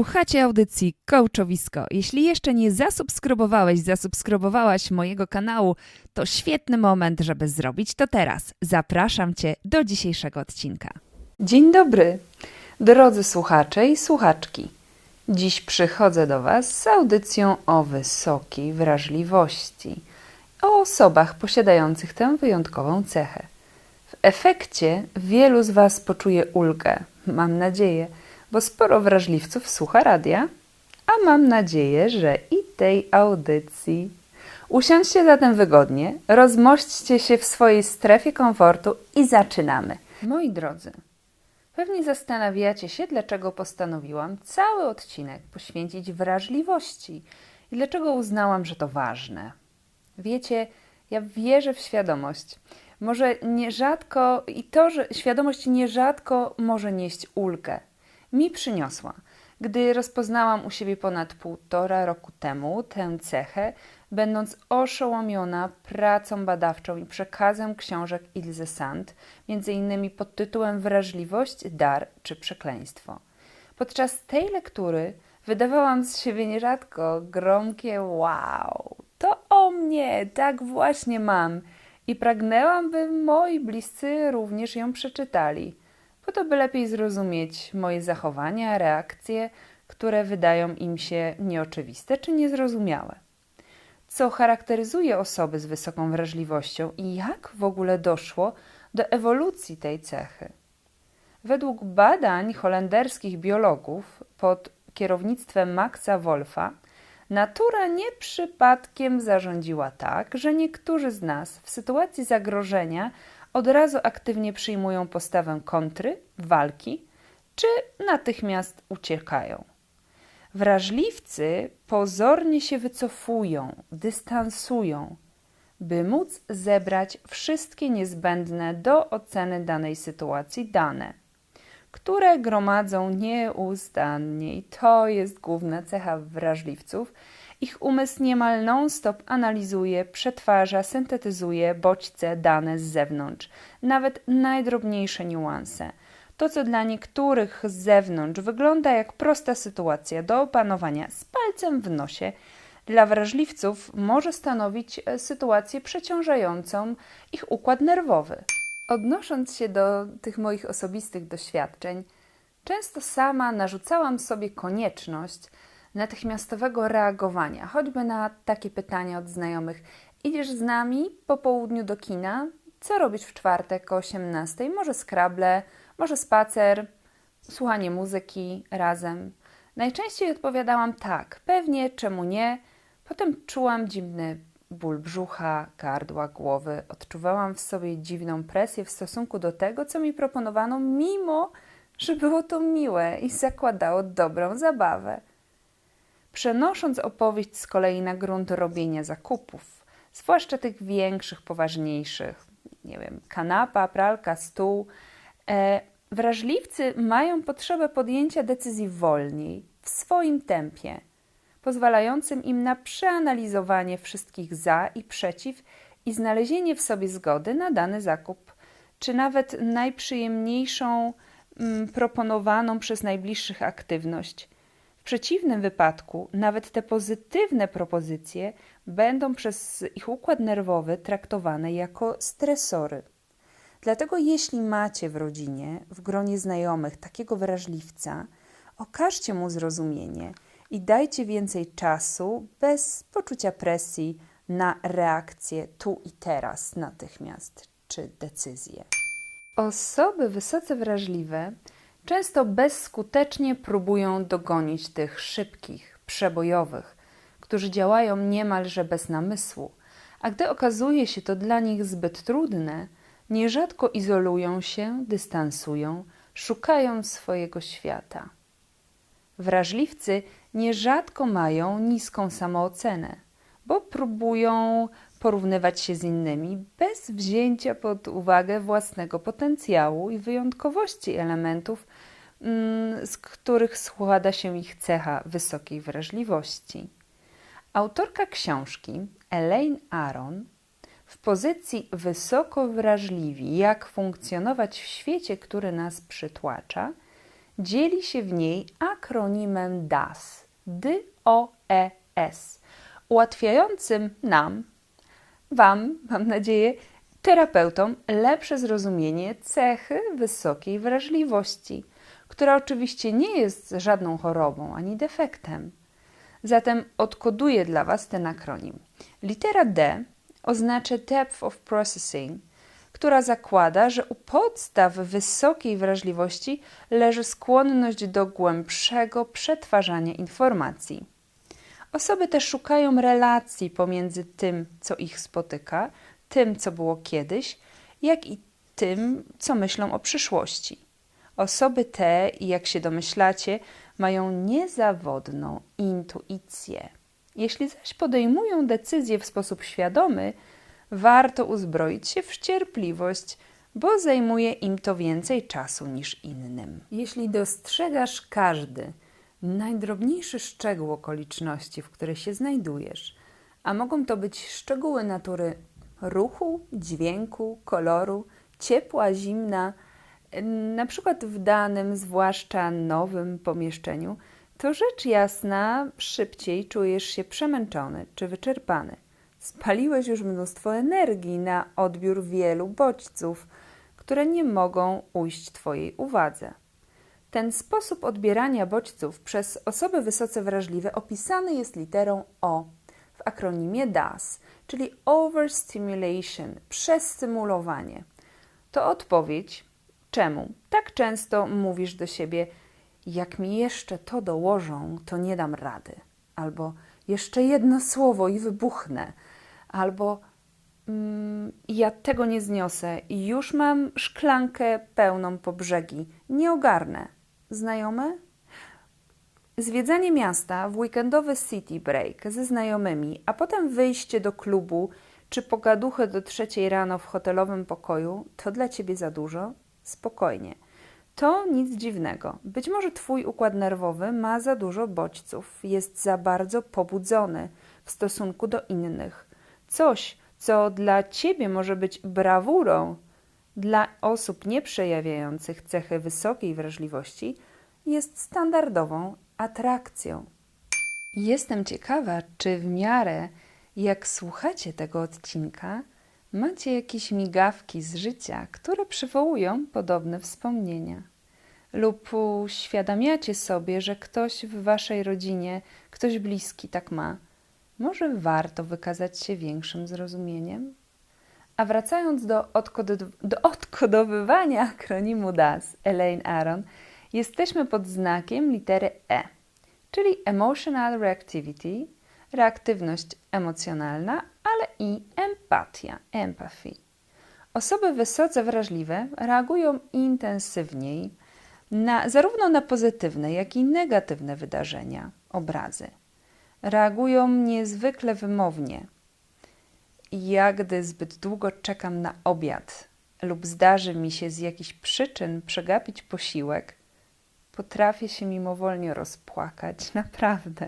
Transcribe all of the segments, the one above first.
Słuchacie audycji Coachowisko. Jeśli jeszcze nie zasubskrybowałeś, zasubskrybowałaś mojego kanału, to świetny moment, żeby zrobić to teraz. Zapraszam Cię do dzisiejszego odcinka. Dzień dobry, drodzy słuchacze i słuchaczki. Dziś przychodzę do Was z audycją o wysokiej wrażliwości, o osobach posiadających tę wyjątkową cechę. W efekcie wielu z Was poczuje ulgę, mam nadzieję, bo sporo wrażliwców słucha radia, a mam nadzieję, że i tej audycji. Usiądźcie zatem wygodnie, rozmośćcie się w swojej strefie komfortu i zaczynamy. Moi drodzy, pewnie zastanawiacie się, dlaczego postanowiłam cały odcinek poświęcić wrażliwości i dlaczego uznałam, że to ważne. Wiecie, ja wierzę w świadomość. Może nierzadko i to, że świadomość nierzadko może nieść ulgę. Mi przyniosła, gdy rozpoznałam u siebie ponad półtora roku temu tę cechę, będąc oszołomiona pracą badawczą i przekazem książek Ilse Sand, między innymi pod tytułem Wrażliwość, dar czy przekleństwo. Podczas tej lektury wydawałam z siebie nierzadko gromkie wow, to o mnie, tak właśnie mam. I pragnęłam, by moi bliscy również ją przeczytali, po to by lepiej zrozumieć moje zachowania, reakcje, które wydają im się nieoczywiste czy niezrozumiałe. Co charakteryzuje osoby z wysoką wrażliwością i jak w ogóle doszło do ewolucji tej cechy. Według badań holenderskich biologów pod kierownictwem Maxa Wolfa, natura nie przypadkiem zarządziła tak, że niektórzy z nas w sytuacji zagrożenia od razu aktywnie przyjmują postawę kontry, walki, czy natychmiast uciekają. Wrażliwcy pozornie się wycofują, dystansują, by móc zebrać wszystkie niezbędne do oceny danej sytuacji dane, które gromadzą nieustannie. I to jest główna cecha wrażliwców. Ich umysł niemal non-stop analizuje, przetwarza, syntetyzuje bodźce, dane z zewnątrz, nawet najdrobniejsze niuanse. To, co dla niektórych z zewnątrz wygląda jak prosta sytuacja do opanowania z palcem w nosie, dla wrażliwców może stanowić sytuację przeciążającą ich układ nerwowy. Odnosząc się do tych moich osobistych doświadczeń, często sama narzucałam sobie konieczność natychmiastowego reagowania, choćby na takie pytania od znajomych: Idziesz z nami po południu do kina? Co robisz w czwartek o 18? Może skrable, może spacer, słuchanie muzyki razem. Najczęściej odpowiadałam tak, pewnie, czemu nie. Potem czułam dziwny ból brzucha, gardła, głowy. Odczuwałam w sobie dziwną presję w stosunku do tego, co mi proponowano, mimo że było to miłe i zakładało dobrą zabawę. Przenosząc opowieść z kolei na grunt robienia zakupów, zwłaszcza tych większych, poważniejszych, nie wiem, kanapa, pralka, stół, e, wrażliwcy mają potrzebę podjęcia decyzji wolniej, w swoim tempie, pozwalającym im na przeanalizowanie wszystkich za i przeciw i znalezienie w sobie zgody na dany zakup, czy nawet najprzyjemniejszą mm, proponowaną przez najbliższych aktywność. W przeciwnym wypadku, nawet te pozytywne propozycje będą przez ich układ nerwowy traktowane jako stresory. Dlatego, jeśli macie w rodzinie, w gronie znajomych takiego wrażliwca, okażcie mu zrozumienie i dajcie więcej czasu bez poczucia presji na reakcję tu i teraz, natychmiast, czy decyzję. Osoby wysoce wrażliwe często bezskutecznie próbują dogonić tych szybkich, przebojowych, którzy działają niemalże bez namysłu, a gdy okazuje się to dla nich zbyt trudne, nierzadko izolują się, dystansują, szukają swojego świata. Wrażliwcy nierzadko mają niską samoocenę, bo próbują porównywać się z innymi bez wzięcia pod uwagę własnego potencjału i wyjątkowości elementów, mm, z których składa się ich cecha wysokiej wrażliwości. Autorka książki, Elaine Aron, w pozycji wysoko wrażliwi, jak funkcjonować w świecie, który nas przytłacza, dzieli się w niej akronimem DAS. D-O-E-S, ułatwiającym nam, Wam, mam nadzieję, terapeutom lepsze zrozumienie cechy wysokiej wrażliwości, która oczywiście nie jest żadną chorobą ani defektem. Zatem odkoduję dla Was ten akronim. Litera D oznacza depth of processing, która zakłada, że u podstaw wysokiej wrażliwości leży skłonność do głębszego przetwarzania informacji. Osoby te szukają relacji pomiędzy tym, co ich spotyka, tym, co było kiedyś, jak i tym, co myślą o przyszłości. Osoby te, jak się domyślacie, mają niezawodną intuicję. Jeśli zaś podejmują decyzje w sposób świadomy, warto uzbroić się w cierpliwość, bo zajmuje im to więcej czasu niż innym. Jeśli dostrzegasz każdy najdrobniejszy szczegół okoliczności, w której się znajdujesz, a mogą to być szczegóły natury ruchu, dźwięku, koloru, ciepła, zimna, na przykład w danym, zwłaszcza nowym pomieszczeniu, to rzecz jasna, szybciej czujesz się przemęczony czy wyczerpany. Spaliłeś już mnóstwo energii na odbiór wielu bodźców, które nie mogą ujść Twojej uwadze. Ten sposób odbierania bodźców przez osoby wysoce wrażliwe opisany jest literą O w akronimie DAS, czyli Overstimulation, przestymulowanie. To odpowiedź, czemu tak często mówisz do siebie, jak mi jeszcze to dołożą, to nie dam rady, albo jeszcze jedno słowo i wybuchnę, albo mm, ja tego nie zniosę już mam szklankę pełną po brzegi, nie ogarnę. Znajome? Zwiedzanie miasta w weekendowy city break ze znajomymi, a potem wyjście do klubu czy pogaduchę do trzeciej rano w hotelowym pokoju, to dla ciebie za dużo? Spokojnie. To nic dziwnego. Być może twój układ nerwowy ma za dużo bodźców, jest za bardzo pobudzony w stosunku do innych. Coś, co dla ciebie może być brawurą, dla osób nieprzejawiających cechy wysokiej wrażliwości jest standardową atrakcją. Jestem ciekawa, czy w miarę jak słuchacie tego odcinka, macie jakieś migawki z życia, które przywołują podobne wspomnienia. Lub uświadamiacie sobie, że ktoś w waszej rodzinie, ktoś bliski tak ma. Może warto wykazać się większym zrozumieniem? A wracając do, odkod- do odkodowywania akronimu DAS Elaine Aron, jesteśmy pod znakiem litery E, czyli Emotional Reactivity, reaktywność emocjonalna, ale i empatia, empathy. Osoby wysoce wrażliwe reagują intensywniej na, zarówno na pozytywne, jak i negatywne wydarzenia, obrazy. Reagują niezwykle wymownie. Ja, gdy zbyt długo czekam na obiad lub zdarzy mi się z jakichś przyczyn przegapić posiłek, potrafię się mimowolnie rozpłakać, naprawdę.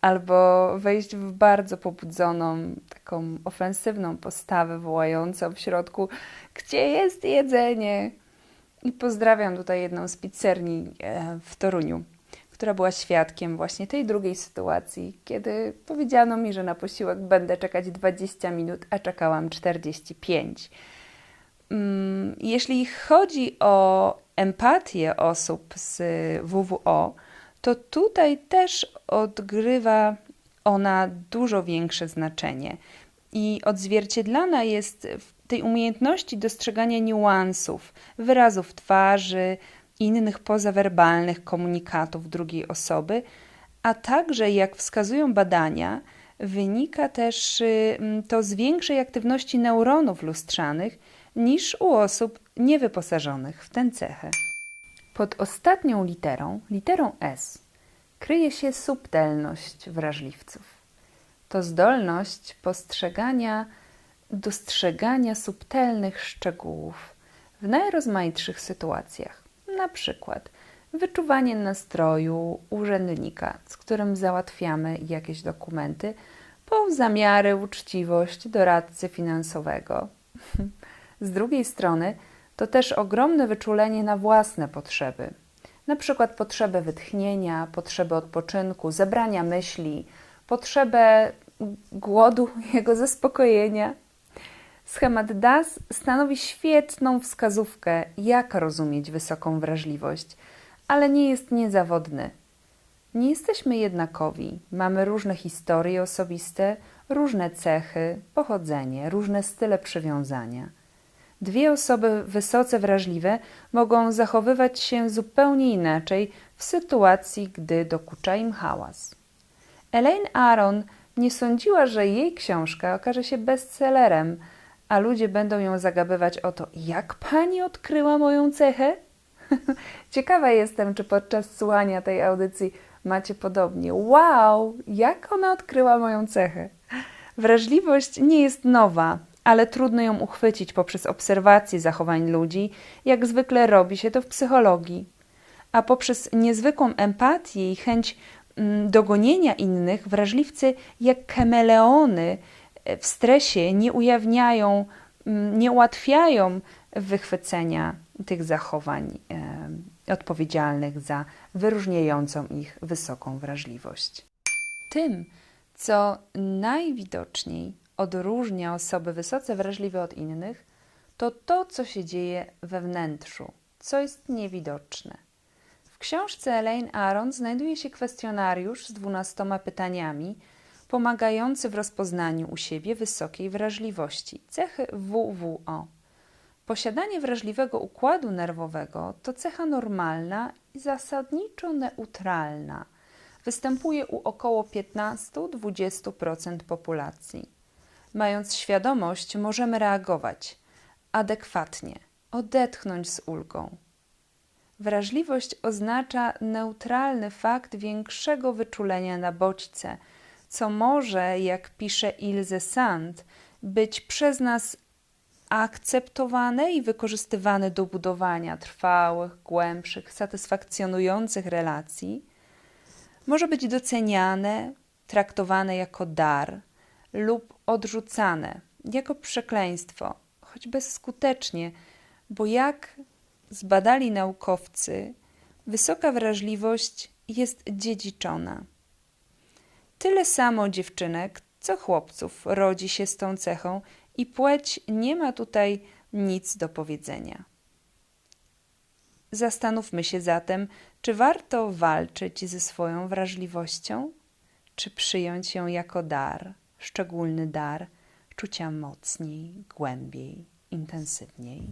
Albo wejść w bardzo pobudzoną, taką ofensywną postawę wołającą w środku, gdzie jest jedzenie? I pozdrawiam tutaj jedną z pizzerni e, w Toruniu, która była świadkiem właśnie tej drugiej sytuacji, kiedy powiedziano mi, że na posiłek będę czekać 20 minut, a czekałam 45. Mm, jeśli chodzi o empatię osób z WWO, to tutaj też odgrywa ona dużo większe znaczenie i odzwierciedlana jest w tej umiejętności dostrzegania niuansów, wyrazów twarzy, innych pozawerbalnych komunikatów drugiej osoby, a także, jak wskazują badania, wynika też y, to z większej aktywności neuronów lustrzanych niż u osób niewyposażonych w tę cechę. Pod ostatnią literą, literą S, kryje się subtelność wrażliwców. To zdolność postrzegania, dostrzegania subtelnych szczegółów w najrozmaitszych sytuacjach, na przykład wyczuwanie nastroju urzędnika, z którym załatwiamy jakieś dokumenty, po zamiary, uczciwość doradcy finansowego. Z drugiej strony, to też ogromne wyczulenie na własne potrzeby, na przykład potrzebę wytchnienia, potrzebę odpoczynku, zebrania myśli, potrzebę głodu, jego zaspokojenia. Schemat DAS stanowi świetną wskazówkę, jak rozumieć wysoką wrażliwość, ale nie jest niezawodny. Nie jesteśmy jednakowi, mamy różne historie osobiste, różne cechy, pochodzenie, różne style przywiązania. Dwie osoby wysoce wrażliwe mogą zachowywać się zupełnie inaczej w sytuacji, gdy dokucza im hałas. Elaine Aron nie sądziła, że jej książka okaże się bestsellerem, a ludzie będą ją zagabywać o to, jak pani odkryła moją cechę? Ciekawa jestem, czy podczas słuchania tej audycji macie podobnie. Wow, jak ona odkryła moją cechę? Wrażliwość nie jest nowa, ale trudno ją uchwycić poprzez obserwację zachowań ludzi, jak zwykle robi się to w psychologii. A poprzez niezwykłą empatię i chęć mm, dogonienia innych, wrażliwcy jak kameleony w stresie nie ujawniają, mm, nie ułatwiają wychwycenia tych zachowań odpowiedzialnych za wyróżniającą ich wysoką wrażliwość. Tym, co najwidoczniej odróżnia osoby wysoce wrażliwe od innych, to to, co się dzieje we wnętrzu, co jest niewidoczne. W książce Elaine Aron znajduje się kwestionariusz z dwunastoma pytaniami, pomagający w rozpoznaniu u siebie wysokiej wrażliwości, cechy WWO. Posiadanie wrażliwego układu nerwowego to cecha normalna i zasadniczo neutralna. Występuje u około 15-20% populacji. Mając świadomość, możemy reagować adekwatnie, odetchnąć z ulgą. Wrażliwość oznacza neutralny fakt większego wyczulenia na bodźce, co może, jak pisze Ilse Sand, być przez nas akceptowane i wykorzystywane do budowania trwałych, głębszych, satysfakcjonujących relacji, może być doceniane, traktowane jako dar lub odrzucane jako przekleństwo, choć bezskutecznie, bo jak zbadali naukowcy, wysoka wrażliwość jest dziedziczona. Tyle samo dziewczynek, co chłopców rodzi się z tą cechą i płeć nie ma tutaj nic do powiedzenia. Zastanówmy się zatem, czy warto walczyć ze swoją wrażliwością, czy przyjąć ją jako dar, szczególny dar, czucia mocniej, głębiej, intensywniej.